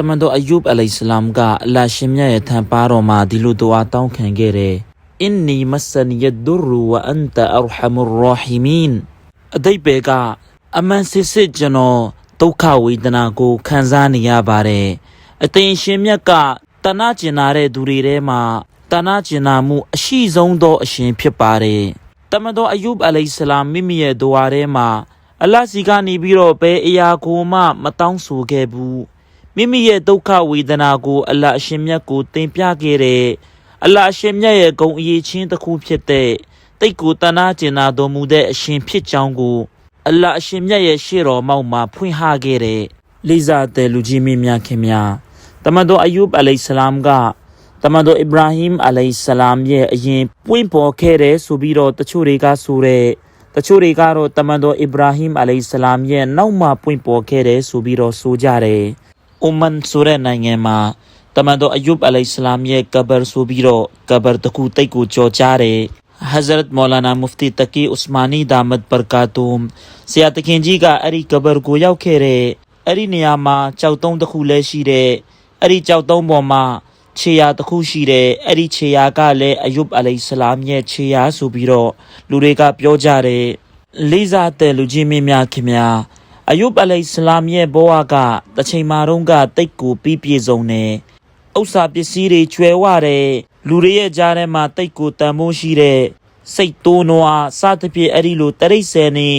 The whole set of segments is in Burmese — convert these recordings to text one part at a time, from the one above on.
တမန်တော်အယုဘ်အလိုင်စလမ်ကအလ္လာဟ်ရှင်မြတ်ရဲ့ထံပါတော်မှာဒီလိုဒူအာတောင်းခံခဲ့တယ်အင်နီမဆန်ယဒ်ဒူရဝအန်တအရဟမူရဟီမင်အတိတ်ပဲကအမှန်စစ်စစ်ကျွန်တော်ဒုက္ခဝေဒနာကိုခံစားနေရပါတယ်အသင်ရှင်မြတ်ကတနာကျင်နာတဲ့သူတွေထဲမှာတနာကျင်နာမှုအရှိဆုံးသောအရှင်ဖြစ်ပါတယ်တမန်တော်အယုဘ်အလိုင်စလမ်မိမိရဲ့ဒူအာထဲမှာအလ္လာဟ်စီကနေပြီးတော့ဘယ်အရာကိုမှ မတောင်းဆိုခဲ့ဘူး မိမိရဲ့ဒုက္ခဝေဒနာကို အလ္လာဟ်အရှင်မြတ်ကိုတင်ပြခဲ့တဲ့အလ္လာဟ်အရှင်မြတ်ရဲ့ဂုဏ်အရေးချင်းတစ်ခုဖြစ်တဲ့တိတ်ကိုတနာကျင်နာတော်မူတဲ့အရှင်ဖြစ်ကြောင်းကို အလ္လာဟ်အရှင်မြတ်ရဲ့ရှေ့တော်မောက်မှာဖွင့်ဟခဲ့တဲ့လိဇာတဲ့လူကြီးမင်းများခင်များတမန်တော်အယုဘ်အလိုင်ဆလမ်ကတမန်တော်အစ္စရာဟင်အလိုင်ဆလမ်ရဲ့အရင်ပွင့်ပေါ်ခဲ့တဲ့ဆိုပြီးတော့တချို့တွေကဆိုတဲ့တချို့တွေကတော့တမန်တော်အစ္စရာဟင်အလိုင်ဆလမ်ရဲ့နောက်မှပွင့်ပေါ်ခဲ့တဲ့ဆိုပြီးတော့ဆိုကြတယ် အိုမန်ဆိုတဲ့နိုင်ငံမှာတမန်တော်အယုဘ်အလိုင်စလမ်ရဲ့ကဘာဆိုပြီးတော့ကဘာတကူတိတ်ကိုကြော်ကြားတယ်ဟဇရတ်မောလာနာမူဖတီတကီဥစမာနီဒါမတ်ဘာကာတုမ်ဆရာတခင်ကြီးကအဲ့ဒီကဘာကိုရောက်ခဲ့တဲ့အဲ့ဒီနေရာမှာကြောက်တုံးတစ်ခုလည်းရှိတဲ့အဲ့ဒီကြောက်တုံးပေါ်မှာခြေရာတစ်ခုရှိတယ်အဲ့ဒီခြေရာကလည်းအယုဘ်အလိုင်စလမ်ရဲ့ခြေရာဆိုပြီးတော့လူတွေကပြောကြတယ်လေးစားတဲ့လူကြီးမင်းများခင်များ အယုဘ်အလိုင်စလမ်ရဲ့ဘဝကတစ်ချိန်မှာတော့ကတိတ်ကိုပြီးပြည့်စုံတယ်။ဥစ္စာပစ္စည်းတွေကျွဲဝတယ်လူတွေရဲ့ကြားထဲမှာတိတ်ကိုတန်မိုးရှိတဲ့စိတ်တိုးနွားစသဖြင့်အဲ့ဒီလိုတရိတ်ဆယ်နေ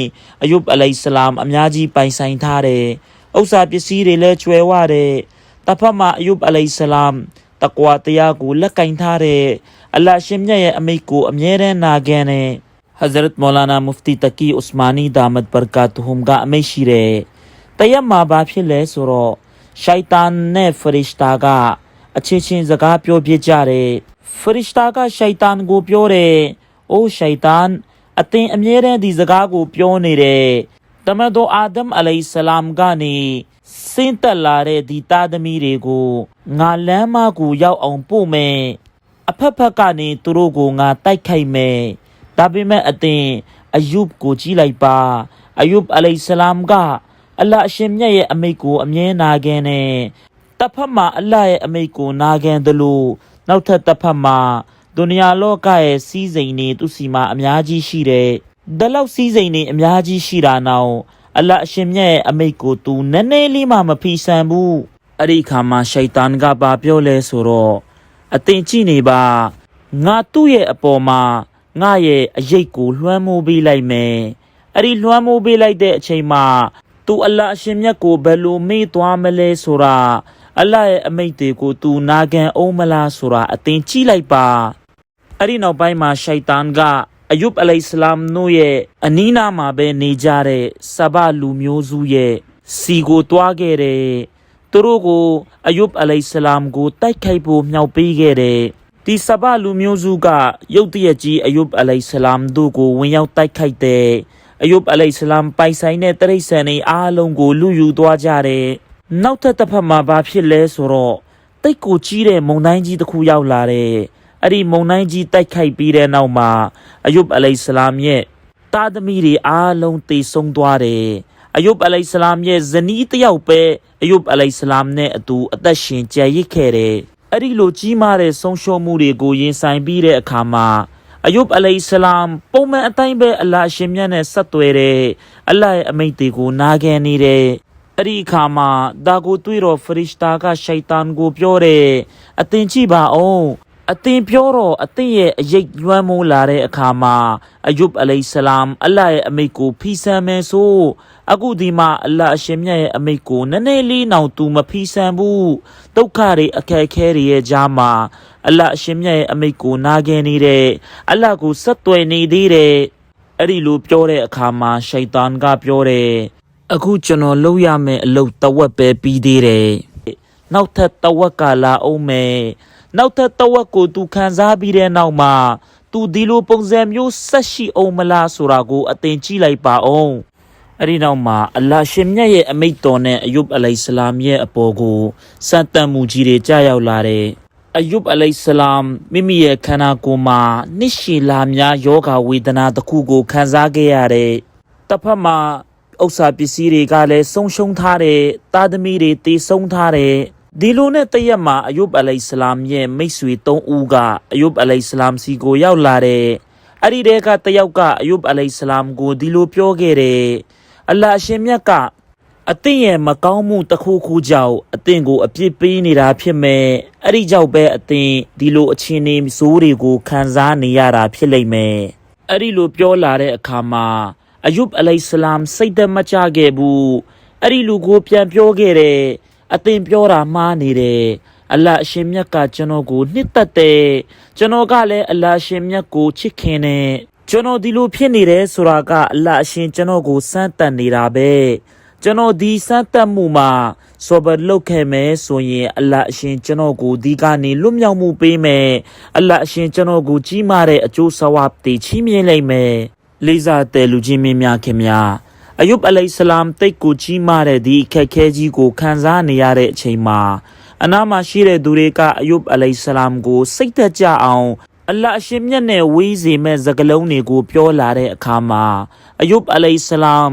အယုဘ်အလိုင်စလမ်အများကြီးပိုင်ဆိုင်ထားတယ်။ဥစ္စာပစ္စည်းတွေလည်းကျွဲဝတယ်။တစ်ဖက်မှာအယုဘ်အလိုင်စလမ်တကွာတရားကိုလက်ကင်ထားတဲ့အလ္လာဟ်ရှင်မြတ်ရဲ့အမိတ်ကိုအမြဲတမ်းနာခံတ Hazrat Maulana Mufti Taqi Usmani Damat Barakatuhum ကအမိတ်ရှိတဲ့တရက်မှာဘာဖြစ်လဲဆိုတော့ရှိုက်တန်နဲ့ဖရစ်တာကအချင်းချင်းစကားပြောပြကြတယ်ဖရစ်တာကရှိုက်တန်ကိုပြောတယ်အိုးရှိုက်တန်အသင်အမြဲတမ်းဒီစကားကိုပြောနေတယ်တမန်တော်အာဒမ်အလိုင်ဆလမ်ကနေစင့်တက်လာတဲ့ဒီတာသမီတွေကိုငါလမ်းမကိုရောက်အောင်ပို့မယ်အဖက်ဖက်ကနေသူတို့ကိုငါတိုက်ခိုက်မယ် ဒါပေမဲ့အသင်အယုဘ်ကိုကြည့်လိုက်ပါအယုဘ်အလိုင်ဆလမ်ကအလ္လာဟ်အရှင်မြတ်ရဲ့အမိတ်ကိုအမြဲနာခံတယ်တစ်ဖက်မှာအလ္လာဟ်ရဲ့အမိတ်ကိုနာခံတယ်လို့နောက်ထပ်တစ်ဖက်မှာဒုနီယာလောကရဲ့စီးစိမ်နေသူစီမှာအများကြီးရှိတယ်ဒါလောက်စီးစိမ်နေအများကြီးရှိတာနောက်အလ္လာဟ်အရှင်မြတ်ရဲ့အမိတ်ကိုသူနည်းနည်းလေးမှမဖီဆန်ဘူးအဲ့ဒီခါမှာရှိုက်တန်ကပါပြောလဲဆိုတော့အသင်ကြည့်နေပါငါသူ့ရဲ့အပေါ်မှာ ငါရဲ့အရေးကိုလွှမ်းမိုးပေးလိုက်မယ်အဲ့ဒီလွှမ်းမိုးပေးလိုက်တဲ့အချိန်မှာသူအလ္လာဟ်အရှင်မြတ်ကိုဘယ်လိုမေ့သွားမလဲဆိုတာအလ္လာဟ်ရဲ့အမိန့်တွေကိုသူနာခံအောင်မလားဆိုတာအသင်ကြည့်လိုက်ပါအဲ့ဒီနောက်ပိုင်းမှာရှိုက်တန်ကအယုဘ်အလိုင်စလမ်တို့ရဲ့အနီးနားမှာပဲနေကြတဲ့ဆဘလူမျိုးစုရဲ့စီကိုတွားခဲ့တဲ့သူတို့ကိုအယုဘ်အလိုင်စလမ်ကိုတိုက်ခိုက်ဖို့မြောက်ပေးခဲ့တဲ့ ဒီဆဘလူမျိုးစုကရုတ်တရက်ကြီးအယုဘ်အလိုင်ဆလမ်တို့ကိုဝင်ရောက်တိုက်ခိုက်တဲ့အယုဘ်အလိုင်ဆလမ်ပိုင်ဆိုင်တဲ့တရိတ်ဆန်တွေအားလုံးကိုလူယူသွားကြတယ်။နောက်ထပ်တစ်ဖက်မှာဘာဖြစ်လဲဆိုတော့တိတ်ကိုကြီးတဲ့မုန်တိုင်းကြီးတစ်ခုရောက်လာတဲ့အဲ့ဒီမုန်တိုင်းကြီးတိုက်ခိုက်ပြီးတဲ့နောက်မှာအယုဘ်အလိုင်ဆလမ်ရဲ့တာသမီတွေအားလုံးတေဆုံးသွားတယ်။အယုဘ်အလိုင်ဆလမ်ရဲ့ဇနီးတစ်ယောက်ပဲအယုဘ်အလိုင်ဆလမ်နဲ့အတူအသက်ရှင်ကြံရစ်ခဲ့တယ်။ အဲ့ဒီလိုကြီးမားတဲ့ဆုံးရှုံးမှုတွေကိုရင်ဆိုင်ပြီးတဲ့အခါမှာအယုဘ်အလိုင်ဆလမ်ပုံမှန်အတိုင်းပဲအလ္လာဟ်အရှင်မြတ်နဲ့ဆက်သွယ်တဲ့အလ္လာဟ်ရဲ့အမိန့်တွေကိုနာခံနေတယ်အဲ့ဒီအခါမှာဒါကိုတွေ့တော့ဖရစ်တာကရှိုက်တန်ကိုပြောတယ်အသင်ကြည့်ပါအောင်အသင်ပြောတော့အသင်ရဲ့အရေးလွှမ်းမိုးလာတဲ့အခါမှာအယုဘ်အလိုင်ဆလမ်အလ္လာဟ်ရဲ့အမိန့်ကိုဖီဆန်မယ်ဆို အခုဒီမှာအလ္လာဟ်အရှင်မြတ်ရဲ့အမိန့်ကိုနည်းနည်းလေးနောင်သူမဖီဆန်ဘူးဒုက္ခတွေအခက်အခဲတွေရဲ့ကြားမှာအလ္လာဟ်အရှင်မြတ်ရဲ့အမိန့်ကိုနာခံနေတဲ့အလ္လာဟ်ကိုဆက်သွယ်နေသေးတယ်အဲ့ဒီလိုပြောတဲ့အခါမှာရှိုက်တန်ကပြောတယ်အခုကျွန်တော်လုပ်ရမယ့်အလုပ်တဝက်ပဲပြီးသေးတယ်နောက်ထပ်တဝက်ကလာအောင်မယ်နောက်ထပ်တဝက်ကိုသူခံစားပြီးတဲ့နောက်မှာသူဒီလိုပုံစံမျိုးဆက်ရှိအောင်မလားဆိုတာကိုအသင်ကြည့်လိုက်ပါအောင် အဲ့ဒီနောက်မှာအလ္လာဟ်ရှင်မြတ်ရဲ့အမိန့်တော်နဲ့အယုဘ်အလိုင်ဆလမ်ရဲ့အပေါ်ကိုစံတန်မှုကြီးတွေကြားရောက်လာတယ်။အယုဘ်အလိုင်ဆလမ်မိမိရဲ့ခန္ဓာကိုယ်မှာနှစ်ရှည်လာများယောဂဝေဒနာတစ်ခုကိုခံစားခဲ့ရတယ်။တစ်ဖက်မှာဥစ္စာပစ္စည်းတွေကလည်းဆုံးရှုံးထားတယ်။သားသမီးတွေတေဆုံးထားတယ်။ဒီလိုနဲ့တရက်မှာအယုဘ်အလိုင်စလမ်ရဲ့မိတ်ဆွေ၃ဦးကအယုဘ်အလိုင်စလမ်စီကိုရောက်လာတဲ့အဲ့ဒီတဲကတယောက်ကအယုဘ်အလိုင်စလမ်ကိုဒီလိုပြောခဲ့တယ် အလ္လာဟ်အရှင်မြတ်ကအသင်ရဲ့မကောင်းမှုတစ်ခုခုကြောင့်အသင်ကို အပြစ်ပေးနေတာဖြစ်မဲ့အဲ့ဒီကြောင့်ပဲအသင်ဒီလိုအခြေအနေဆိုးတွေကိုခံစားနေရတာဖြစ်လိမ့်မယ်အဲ့ဒီလိုပြောလာတဲ့အခါမှာအယုဘ်အလိုင်စလမ်စိတ်သက်မချခဲ့ဘူးအဲ့ဒီလူကိုပြန်ပြောခဲ့တယ်အသင်ပြောတာမှားနေတယ်အလ္လာဟ်အရှင်မြတ်ကကျွန်တော်ကို နှစ်သက်တယ်ကျွန်တော်ကလည်းအလ္လာဟ်အရှင်မြတ်ကိုချစ်ခင်တယ် ကျွန်တော်ဒီလိုဖြစ်နေတယ်ဆိုတာကအလ္လာဟ်အရှင်ကျွန်တော်ကိုစမ်းသပ်နေတာပဲကျွန်တော်ဒီစမ်းသပ်မှုမှာဆောဘတ်လုပ်ခဲ့မယ်ဆိုရင်အလ္လာဟ်အရှင်ကျွန်တော်ကိုဒီကနေလွတ်မြောက်မှုပေးမယ်အလ္လာဟ်အရှင်ကျွန်တော်ကိုကြီးမားတဲ့အကျိုးဆဝပ်တွေချီးမြှင့်လိုက်မယ်လေးစားတဲ့လူကြီးမင်းများခင်များအယုဘ်အလိုင်စလမ်တိတ်ကိုကြီးမားတဲ့ဒီအခက်အခဲကြီးကိုခံစားနေရတဲ့အချိန်မှာအနားမှာရှိတဲ့သူတွေကအယုဘ်အလိုင်စလမ်ကိုစိတ်သက်ကြအောင် အလ္လာဟ်အရှင်မြတ်နဲ့ဝေးစေမဲ့စကားလုံးတွေကိုပြောလာတဲ့အခါမှာအယုဘ်အလိုင်စလမ်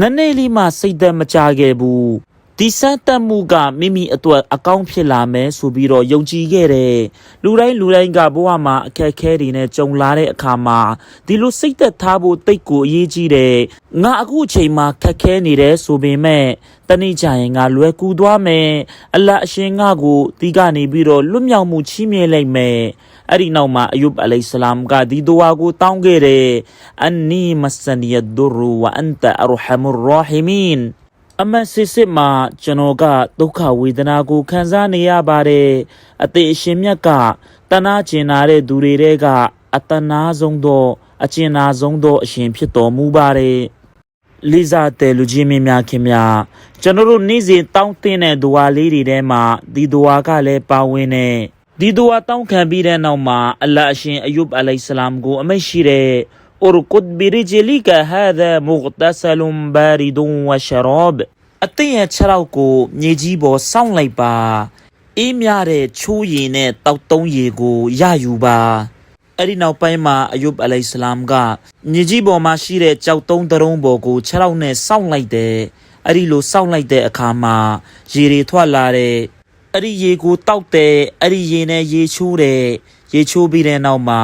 နည်းနည်းလေးမှစိတ်သက်မကြခဲ့ဘူးဒီစမ်းတက်မှုကမိမိအတွက်အကောင်းဖြစ်လာမယ်ဆိုပြီးတော့ယုံကြည်ခဲ့တယ်လူတိုင်းလူတိုင်းကဘဝမှာအခက်အခဲတွေနဲ့ကြုံလာတဲ့အခါမှာဒီလိုစိတ်သက်ထားဖို့တိတ်ကိုအရေးကြီးတယ်ငါအခုအချိန်မှာခက်ခဲနေတယ်ဆိုပေမဲ့တနေ့ကျရင်ငါလွယ်ကူသွားမယ်အလ္လာဟ်အရှင်ငါကိုဒီကနေပြီးတော့လွတ်မြောက်မှုချီးမြှင့်လိုက်မယ် အဲ့ဒီနောက်မှာအယုဘ်အလိုင်စလမ်ကဒီဒူဝါကိုတောင်းခဲ့တယ်အန်နီမဆန်နီယဒူရူဝအန်တအရဟမူရဟီမင်အမတ်စစ်စစ်မှာကျွန်တော်ကဒုက္ခဝေဒနာကိုခံစားနေရပါတယ်အသေးအရှင်မြတ်ကတနာကျင်နာတဲ့သူတွေတဲကအတနာဆုံးသောအကျဉ်းနာဆုံးသောအရှင်ဖြစ်တော်မူပါတယ်လိစားတဲ့လူကြီးမင်းများခင်များကျွန်တော်တို့နေ့စဉ်တောင်းတင်တဲ့ဒွါလေးတွေထဲမှာဒီဒွါကလည်းပါဝင်နေ ဒီဒူဝါတောင်းခံပြီးတဲ့နောက်မှာအလ္လာဟ်အရှင်အယုဘ်အလိုင်ဆလမ်ကိုအမိန့်ရှိတဲ့အိုရကုတ်ဘီရီဂျီလီကဟာဒါမုဂ်တဆလုံဘာရီဒွန်ဝရှရာဘအသင်ရဲ့ခြေထောက်ကိုမြေကြီးပေါ်စောင့်လိုက်ပါအေးမြတဲ့ချိုးရည်နဲ့တောက်တုံးရည်ကိုရယူပါအဲ့ဒီနောက်ပိုင်းမှာအယုဘ်အလိုင်ဆလမ်ကမြေကြီးပေါ်မှာရှိတဲ့ကြောက်တုံးတရုံးပေါ်ကိုခြေထောက်နဲ့စောင့်လိုက်တယ်အဲ့ဒီလိုစောင့်လိုက်တဲ့အခါမှာရေတွေထွက်လာတဲ့ အဲ့ဒီရေကိုတောက်တယ်အဲ့ဒီရေနဲ့ရေချိုးတယ်ရေချိုးပြီးတဲ့နောက်မှာ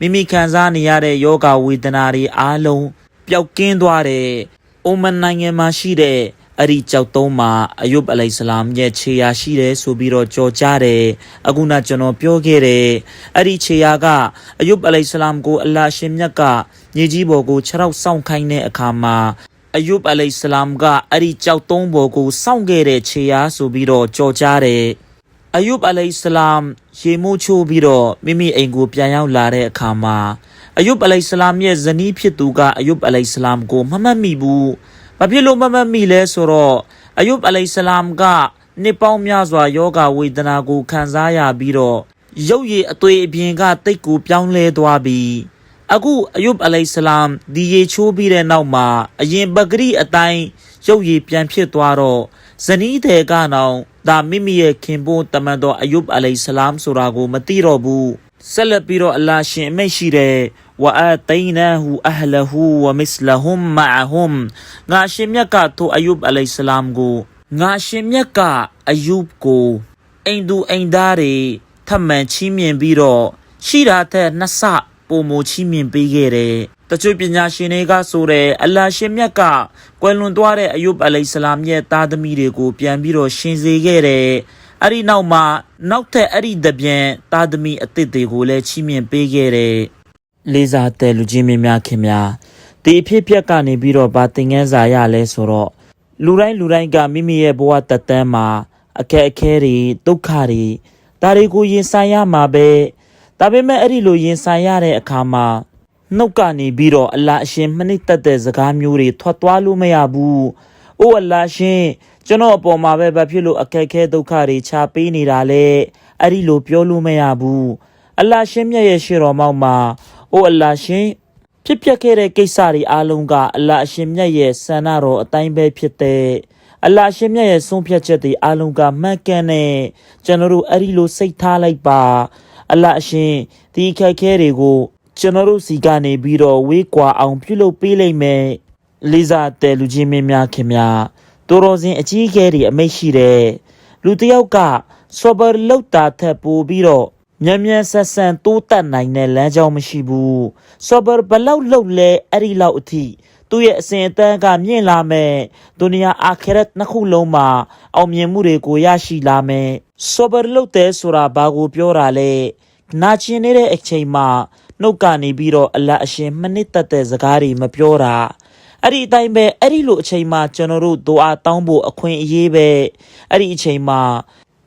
မိမိခံစားနေရတဲ့ယောဂဝေဒနာတွေအားလုံးပျောက်ကင်းသွားတယ်။အိုမန်နိုင်ငံမှာရှိတဲ့အဲ့ဒီကြောက်တုံးမှာအယုဘ်အလိုင်စလမ်ရဲ့ခြေရာရှိတယ်ဆိုပြီးတော့ကြော်ကြတယ်။အခုနကျွန်တော်ပြောခဲ့တယ်။အဲ့ဒီခြေရာကအယုဘ်အလိုင်စလမ်ကိုအလ္လာဟ်ရှင်မြတ်ကမြေကြီးပေါ်ကိုခြေထောက်ဆောင်ခိုင်းတဲ့အခါမှာ အယုဘ်အလိုင်စလမ်ကအဲ့ဒီကြောက်တုံးပေါ်ကိုစောင့်ခဲ့တဲ့ခြေရာဆိုပြီးတော့ကြော်ကြတယ်။အယုဘ်အလိုင်စလမ်ရေမိုးချိုးပြီးတော့မိမိအိမ်ကိုပြန်ရောက်လာတဲ့အခါမှာအယုဘ်အလိုင်စလမ်ရဲ့ဇနီးဖြစ်သူကအယုဘ်အလိုင်စလမ်ကိုမမှတ်မိဘူး။ဘာဖြစ်လို့မမှတ်မိလဲဆိုတော့အယုဘ်အလိုင်စလမ်ကနှစ်ပေါင်းများစွာယောဂဝေဒနာကိုခံစားရပြီးတော့ရုပ်ရည်အသွေးအပြင်ကတိတ်ကိုပြောင်းလဲသွားပြီး အခုအယုဘ်အလိုင်စလမ်ဒီရေချိုးပြီးတဲ့နောက်မှာအရင်ပဂရိအတိုင်းရုပ်ရည်ပြန်ဖြစ်သွားတော့ဇနီးတဲ့ကနောင်ဒါမိမိရဲ့ခင်ပွန်းတမန်တော်အယုဘ်အလိုင်ဆလမ်ဆိုတာကိုမသိတော့ဘူးဆက်လက်ပြီးတော့အလ္လာဟ်ရှင်အမိတ်ရှိတယ်ဝအာတိုင်နာဟူအဟလဟူဝမစ္စလဟွမ်မအဟွမ်ငါရှင်မြတ်ကထိုအယုဘ်အလိုင်ဆလမ်ကိုငါရှင်မြတ်ကအယုဘ်ကိုအိမ်သူအိမ်သားတွေထပ်မံချီးမြှင့်ပြီးတော့ရှိတာတဲ့နှစ်ဆ ပုံမချီးမြှင့်ပေးခဲ့တယ်တချို့ပညာရှင်တွေကဆိုတဲ့အလ္လာဟ်ရှင်မြတ်ကကွယ်လွန်သွားတဲ့အယုဘ်အလိုင်ဆလမ်ရဲ့သားသမီးတွေကိုပြန်ပြီးတော့ရှင်စေခဲ့တယ်။အဲ့ဒီနောက်မှာနောက်ထပ်အဲ့ဒီတပြန်သားသမီးအသစ်တွေကိုလည်းချီးမြှင့်ပေးခဲ့တယ်။လေးစားတဲ့လူကြီးမင်းများခင်များဒီအဖြစ်အပျက်ကနေပြီးတော့ဗာသင်ငန်းစာရလဲဆိုတော့လူတိုင်းလူတိုင်းကမိမိရဲ့ဘဝတသက်မှာအခက်အခဲတွေဒုက္ခတွေဒါတွေကိုရင်ဆိုင်ရမှာပဲ ဒါပေမဲ့အဲ့ဒီလိုရင်ဆိုင်ရတဲ့အခါမှာနှုတ်ကနေပြီးတော့အလ္လာဟ်အရှင်မနစ်သက်တဲ့စကားမျိုးတွေထွက်သွားလို့မရဘူး။အိုးအလ္လာဟ်ရှင်ကျွန်တော်အပေါ်မှာပဲဘာဖြစ်လို့အခက်အခဲဒုက္ခတွေချပေးနေတာလဲ။အဲ့ဒီလိုပြောလို့မရဘူး။အလ္လာဟ်ရှင်မြတ်ရဲ့ရှေ့တော်မောက်မှာအိုးအလ္လာဟ်ရှင်ဖြစ်ပျက်ခဲ့တဲ့ကိစ္စတွေအားလုံးကအလ္လာဟ်အရှင်မြတ်ရဲ့ဆန္ဒတော်အတိုင်းပဲဖြစ်တဲ့အလ္လာဟ်အရှင်မြတ်ရဲ့ဆုံးဖြတ်ချက်တွေအားလုံးကမှန်ကန်တဲ့ကျွန်တော်တို့အဲ့ဒီလိုစိတ်ထားလိုက်ပါ အလ္လာဟ်အရှင်ဒီအခက်အခဲတွေကိုကျွန်တော်တို့စီကနေပြီးတော့ဝေးကွာအောင်ပြုလုပ်ပေးလိုက်မယ်လေးစားတဲ့လူကြီးမင်းများခင်များတော်တော်စင်အကြီးအကဲတွေအမိတ်ရှိတယ်လူတစ်ယောက်ကဆောဘရလောက်တာထက်ပိုပြီးတော့မြန်မြန်ဆက်ဆန်တိုးတက်နိုင်တဲ့လမ်းကြောင်းမရှိဘူးဆောဘရဘလောက်လောက်လဲအဲ့ဒီလောက်အထိသူ့ရဲ့အစဉ်အတန်းကမြင့်လာမယ်ဒုနီယာအာခရတ်နှစ်ခုလုံးမှာအောင်မြင်မှုတွေကိုရရှိလာမယ် ဆောဘရလောက်တဲ့ဆိုတာဘာကိုပြောတာလဲနာကျင်နေတဲ့အချိန်မှာနှုတ်ကနေပြီးတော့အလတ်အရှင်မနစ်သက်တဲ့စကားတွေမပြောတာအဲ့ဒီအတိုင်းပဲအဲ့ဒီလိုအချိန်မှာကျွန်တော်တို့ဒိုအားတောင်းဖို့အခွင့်အရေးပဲအဲ့ဒီအချိန်မှာ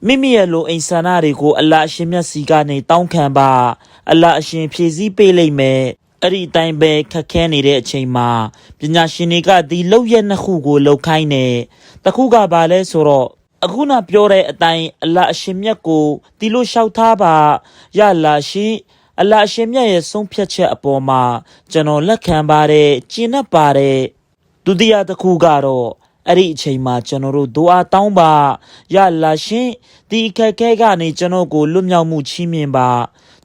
မိမိရဲ့လိုအိမ်ဆန္ဒတွေကိုအလ္လာဟ်အရှင်မြတ်စီကနေတောင်းခံပါအလ္လာဟ်အရှင်ဖြည့်ဆည်းပေးလိမ့်မယ်အဲ့ဒီအတိုင်းပဲခက်ခဲနေတဲ့အချိန်မှာပညာရှင်တွေကဒီလောက်ရက်နှစ်ခုကိုလောက်ခိုင်းတယ်တခုကဘာလဲဆိုတော့ အခုနပြောတဲ့အတိုင်းအလ္လာဟ်အရှင်မြတ်ကိုဒီလိုလျှောက်ထားပါရလာရှိအလ္လာဟ်အရှင်မြတ်ရဲ့ဆုံးဖြတ်ချက်အပေါ်မှာကျွန်တော်လက်ခံပါတယ်ကျင့်납ပါတယ်ဒုတိယတစ်ခုကတော့အဲ့ဒီအချိန်မှာကျွန်တော်တို့ဒူအာတောင်းပါရလာရှင်ဒီအခက်အခဲကနေကျွန်တော်ကိုလွတ်မြောက်မှုချီးမြှင့်ပါ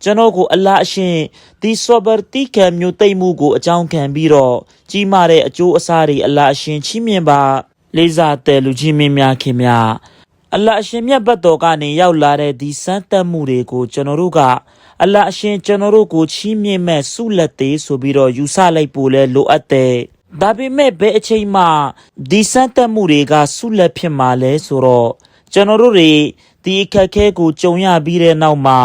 ကျွန်တော်ကိုအလ္လာဟ်အရှင်ဒီဆောဘရတီကံမျိုးသိမ့်မှုကိုအကြောင်းခံပြီးတော့ကြီးမားတဲ့အကျိုးအစားတွေအလ္လာဟ်အရှင်ချီးမြှင့်ပါ လေးစားတဲ့လူကြီးမင်းများခင်များအလ္လာဟ်အရှင်မြတ်ဘတ်တော်ကနေရောက်လာတဲ့ဒီစမ်းတက်မှုတွေကိုကျွန်တော်တို့ကအလ္လာဟ်အရှင်ကျွန်တော်တို့ကိုချီးမြှင့်မဲ့ဆုလက်သေးဆိုပြီးတော့ယူဆလိုက်ဖို့လဲလိုအပ်တယ်။ဒါပေမဲ့ဘယ်အချိန်မှဒီစမ်းတက်မှုတွေကဆုလက်ဖြစ်မှာလဲဆိုတော့ကျွန်တော်တို့တွေဒီအခက်အခဲကိုကြုံရပြီးတဲ့နောက်မှာ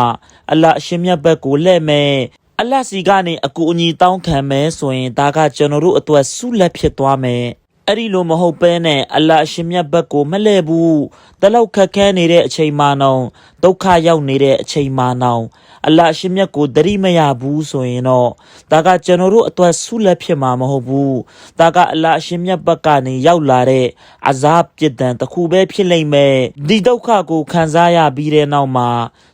အလ္လာဟ်အရှင်မြတ်ဘတ်ကိုလှည့်မဲ့အလ္လာဟ်စီကနေအကူအညီတောင်းခံမယ်ဆိုရင်ဒါကကျွန်တော်တို့အတွက်ဆုလက်ဖြစ်သွားမယ်။ အဲ့ဒီလိုမဟုတ်ပဲနဲ့အလ္လာဟ်အရှင်မြတ်ဘက်ကိုမလဲဘူးတလောက်ခက်ခဲနေတဲ့အချိန်မှနောင်ဒုက္ခရောက်နေတဲ့အချိန်မှနောင်အလ္လာဟ်အရှင်မြတ်ကိုတတိမရဘူးဆိုရင်တော့ဒါကကျွန်တော်တို့အတွက်ဆုလက်ဖြစ်မှာမဟုတ်ဘူးဒါကအလ္လာဟ်အရှင်မြတ်ဘက်ကနေရောက်လာတဲ့အဇပ်ပြစ်ဒဏ်တစ်ခုပဲဖြစ်လိမ့်မယ်ဒီဒုက္ခကိုခံစားရပြီးတဲ့နောက်မှာ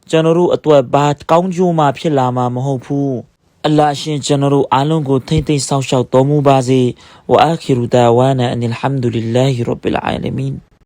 ကျွန်တော်တို့အတွက်ဘာကောင်းကျိုးမှဖြစ်လာမှာမဟုတ်ဘူး အလ္လာဟ်ရှင်ကျွန်တော်တို့အားလုံးကိုထိမ့်သိမ့်ဆောက်ရှောက်တော်မူပါစေဝအာခီရူဒါဝါနာအန်အလ်ဟမ်ဒူလ illah ရဘ်ဘ်အလ်အာလမင်